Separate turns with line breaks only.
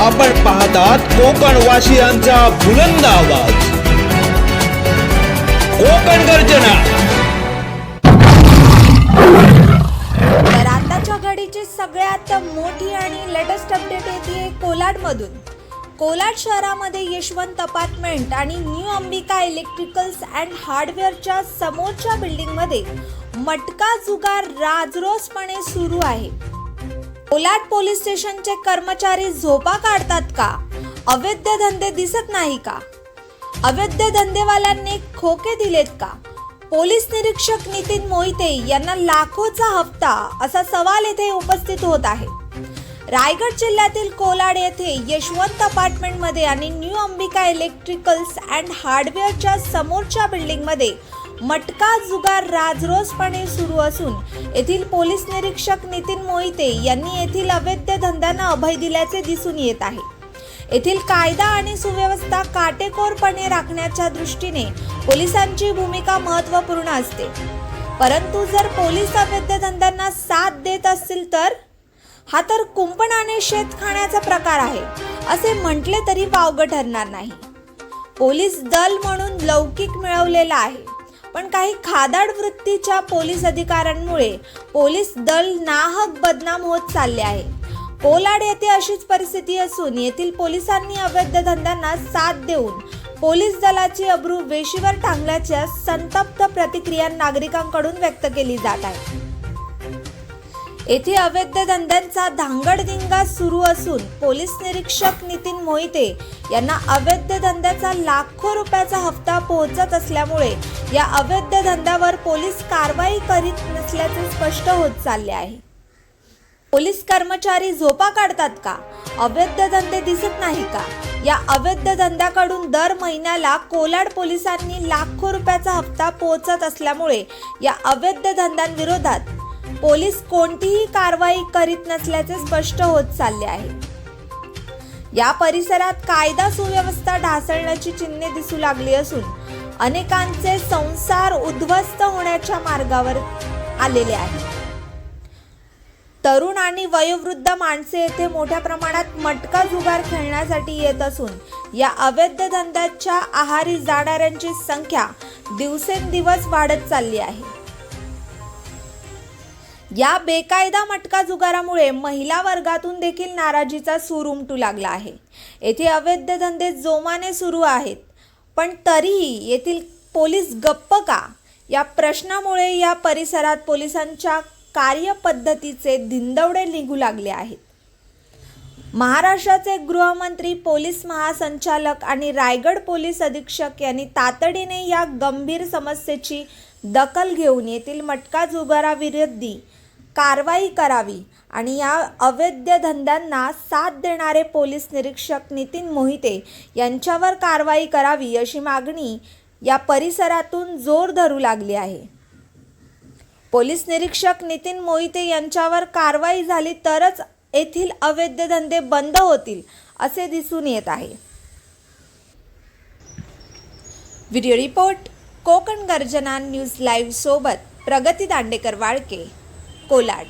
आपण पाहतात कोकण वासियांचा बुलंद आवाज. कोकण गर्जना.
तर आताच्या घडीची सगळ्यात मोठी आणि लेटेस्ट अपडेट येते कोलाडमधून. कोलाड शहरामध्ये यशवंत अपार्टमेंट आणि न्यू अंबिका इलेक्ट्रिकल्स अँड हार्डवेअरच्या समोरच्या बिल्डिंगमध्ये मटका जुगार राजरोसपणे सुरू आहे. कोलाड पोलीस स्टेशनचे कर्मचारी झोपा काढतात का? अवैध धंदे दिसत नाही का? अवैध धंदेवाल्यांनी खोके दिलेत का? पोलीस निरीक्षक नितीन मोहिते यांना लाखोचा हप्ता असा सवाल येथे उपस्थित होत आहे. रायगड जिल्ह्यातील कोलाड येथे यशवंत अपार्टमेंटमध्ये आणि न्यू अंबिका इलेक्ट्रिकल्स अँड हार्डवेअरच्या समोरच्या बिल्डिंगमध्ये मटका जुगार राजरोसपणे सुरू असून येथील पोलीस निरीक्षक नितीन मोहिते यांनी येथील अवैध धंद्यांना अभय दिल्याचे दिसून येत आहे. येथील कायदा आणि सुव्यवस्था काटेकोरपणे राखण्याच्या दृष्टीने पोलिसांची भूमिका महत्त्वपूर्ण असते. परंतु जर पोलीस अवैध धंद्यांना साथ देत असतील तर? हा तर कुंपणाने शेत खाण्याचा प्रकार आहे असे म्हटले तरी वावगं ठरणार नाही. पोलीस दल म्हणून लौकिक मिळवलेला आहे. पण काही खादाड वृत्तीच्या पोलीस अधिकाऱ्यांमुळे पोलीस दल नाहक बदनाम होत चालले आहे. कोलाड येथे अशीच परिस्थिती असून येथील पोलिसांनी अवैध धंद्यांना साथ देऊन पोलीस दलाची अब्रू वेशीवर टांगल्याच्या संतप्त प्रतिक्रिया नागरिकांकडून व्यक्त केली जात आहे. येथे अवैध धंद्यांचा धांगडधिंगा सुरू असून पोलीस निरीक्षक नितीन मोहिते यांना अवैध धंद्याचा लाखो रुपयाचा हप्ता पोहोचत असल्यामुळे या अवैध धंद्यावर पोलीस कारवाई करीत नसल्याचे स्पष्ट होत चालले आहे. पोलीस कर्मचारी झोपा काढतात का? अवैध धंदे दिसत नाही का? या अवैध धंद्याकडून दर महिन्याला कोलाड पोलिसांनी लाखो रुपयाचा हप्ता पोहोचत असल्यामुळे या अवैध धंद्यांविरोधात पोलीस कोणतीही कारवाई करीत नसल्याचे स्पष्ट होत चालले आहे. या परिसरात कायदा सुव्यवस्था ढासळण्याची चिन्हे दिसू लागली असून अनेकांचे संसार उद्ध्वस्त होण्याच्या मार्गावर आलेले आहेत तरुण आणि वयोवृद्ध माणसे येथे मोठ्या प्रमाणात मटका जुगार खेळण्यासाठी येत असून या अवैध धंद्याच्या आहारी जाणाऱ्यांची संख्या दिवसेंदिवस वाढत चालली आहे. या बेकायदा मटका जुगारामुळे महिला वर्गातून देखील नाराजीचा सूर उमटू लागला आहे. येथे अवैध धंदे जोमाने सुरू आहेत. पण तरीही येथील पोलीस गप्प का? या प्रश्नामुळे या परिसरात पोलिसांच्या कार्यपद्धतीचे धिंदवडे निघू लागले आहेत. महाराष्ट्राचे गृहमंत्री पोलीस महासंचालक आणि रायगड पोलीस अधीक्षक यांनी तातडीने या गंभीर समस्येची दखल घेऊन येथील मटका जुगाराविरोधी कारवाई करावी आणि या अवैध धंद्यांना साथ देणारे पोलीस निरीक्षक नितीन मोहिते यांच्यावर कारवाई करावी अशी मागणी या परिसरातून जोर धरू लागली आहे. पोलीस निरीक्षक नितीन मोहिते यांच्यावर कारवाई झाली तरच येथील अवैध धंदे बंद होतील असे दिसून येत आहे. व्हिडिओ रिपोर्ट कोकण गर्जना न्यूज लाईव्ह सोबत प्रगती दांडेकर वाळके. कोलाड.